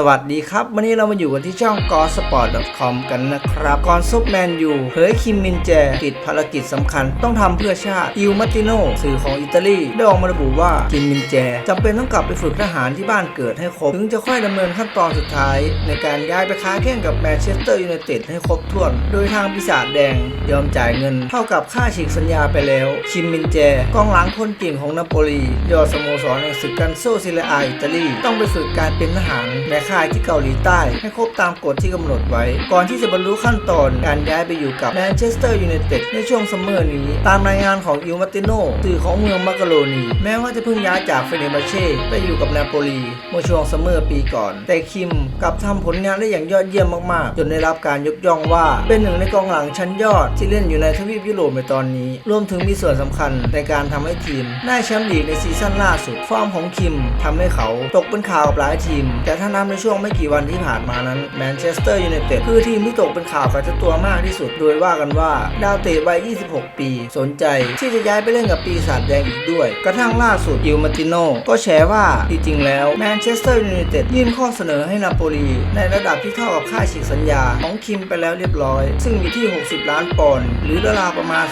สวัสดีครับ วันนี้เรามาอยู่กันที่ช่อง g o s p o r t c o m กันนะครับก่อนซุปแมนยูเผยคิมมินแจติดภารกิจสำคัญต้องทำเพื่อชาติอิวมาติโนสื่อของอิตาลีได้ออกมาระบุว่าคิมมินแจจำเป็นต้องกลับไปฝึกทหารที่บ้านเกิดให้ครบ ถึงจะค่อยดำเนินขั้นตอนสุดท้าย ในการย้ายไปค้าแข่งกับแมนเชสเตอร์ยูไนเต็ดให้ครบถ้วน โดยทางปีศาจแดงยอมจ่ายเงิน เท่ากับค่าฉีกสัญญาไปแล้ว คิมมินแจกองหลังคนเก่งของนาโปลียอดสโมสรแห่งศึกกันโซซิเลอาอิตาลีต้องไปฝึกการเป็นทหารในคายที่เกาหลีใต้ ให้ครบตามกฎที่กำหนดไว้ ก่อนที่จะบรรลุขั้นตอนการย้ายไปอยู่กับแมนเชสเตอร์ยูไนเต็ดในช่วงซัมเมอร์นี้ ตามรายงานของอิลมาติโนสื่อของเมืองมักกะโรนีแม้ว่าจะเพิ่งย้ายจากเฟเนบาเช่ไปอยู่กับนาโปลีเมื่อช่วงซัมเมอร์ปีก่อน แต่คิมกลับทำผลงานได้อย่างยอดเยี่ยมมากๆ จนได้รับการยกย่องว่าเป็นหนึ่งในกองหลังชั้นยอดที่เล่นอยู่ในทวีปยุโรปในตอนนี้ รวมถึงมีส่วนสำคัญในการทำให้ทีมได้แชมป์ลีกในซีซั่นล่าสุดฟอร์มของคิมทำให้เขาตกเป็นข่าวกับหลายทีม แต่ถ้านับในช่วงไม่กี่วันที่ผ่านมานั้นแมนเชสเตอร์ยูไนเต็ดคือทีมที่ตกเป็นข่าวกับเจ้าตัวมากที่สุด โดยว่ากันว่า ดาวเตะวัย 26 ปี สนใจ ที่จะย้ายไปเล่นกับปีศาจแดงอีกด้วย กระทั่งล่าสุดยิวมาติโนก็แฉว่าที่จริงแล้วแมนเชสเตอร์ยูไนเต็ดยื่นข้อเสนอให้นาโปลีในระดับที่เท่ากับค่าฉีกสัญญาของคิมไปแล้วเรียบร้อย ซึ่งมีที่ 60 ล้านปอนด์หรือราวประมาณ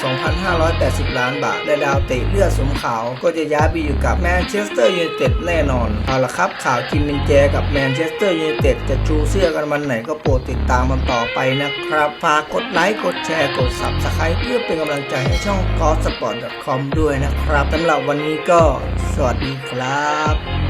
2,580 ล้านบาท และดาวเตะเลือดสมขาว ก็จะย้ายไปอยู่กับแมนเชสเตอร์ยูไนเต็ดแน่นอนเอาละครับข่าวคิมมินแจกับแมนเชสเตอร์ยูไนเต็ดจะชูเสื้อกันวันไหนก็โปรดติดตามมันต่อไปนะครับฝากกดไลค์กดแชร์กด Subscribe เพื่อเป็นกำลังใจให้ช่อง g o s p o r t c o m ด้วยนะครับสำหรับวันนี้ก็สวัสดีครับ